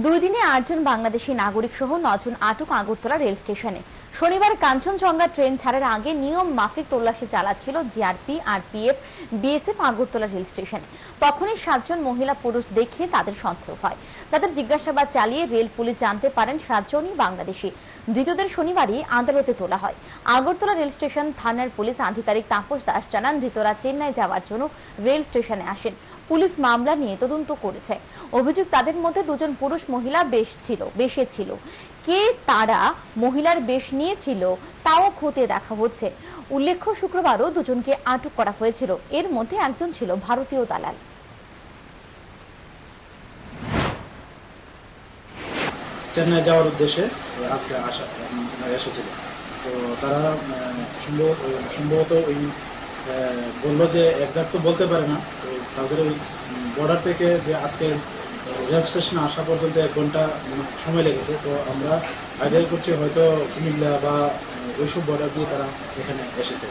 দুই দিনে আটজন বাংলাদেশি নাগরিক সহ নজন আটক আগরতলা রেল স্টেশনে। শনিবার কাঞ্চনজঙ্ঘা ট্রেন ছাড়ার আগে নিয়ম মাফিক তল্লাশি চালাচ্ছিল GRP RPF BSF Agartala rail স্টেশনে। তখনই সাতজন মহিলা পুরুষ দেখে তাদের সন্দেহ হয়। তাদের জিজ্ঞাসাবাদ চালিয়ে রেল পুলিশ জানতে পারেন সাতজনই বাংলাদেশি। ধৃতদের শনিবারই আদালতে তোলা হয়। আগরতলা রেল স্টেশন থানার পুলিশ আধিকারিক তাপস দাস জানান, ধৃতরা চেন্নাই যাওয়ার জন্য রেল স্টেশনে আসেন। পুলিশ মামলা নিয়ে তদন্ত করেছে। অভিযোগ তাদের মধ্যে দুজন পুরুষ মহিলা বেশ ছিল, বেশে ছিল। কে তারা মহিলার বেশ নিয়েছিল তাও খতিয়ে দেখা হচ্ছে। উল্লেখ্য, শুক্রবারও দুজনকে আটক করা হয়েছিল। এর মধ্যে একজন ছিল ভারতীয় দালাল। চেন্নাই যাওয়ার উদ্দেশ্যে আজকে আসা এসেছিল। তো তারা সম্ভবত সম্ভবত ওই বলল যে একজাক্ট তো বলতে পারে না। তো তাদের ওই বর্ডার থেকে যে আজকে রেল স্টেশনে আসা পর্যন্ত এক ঘণ্টা সময় লেগেছে, তো আমরা আইডিয়া করছি হয়তো কুমিল্লা বা ওইসব বর্ডার দিয়ে তারা এখানে এসেছে।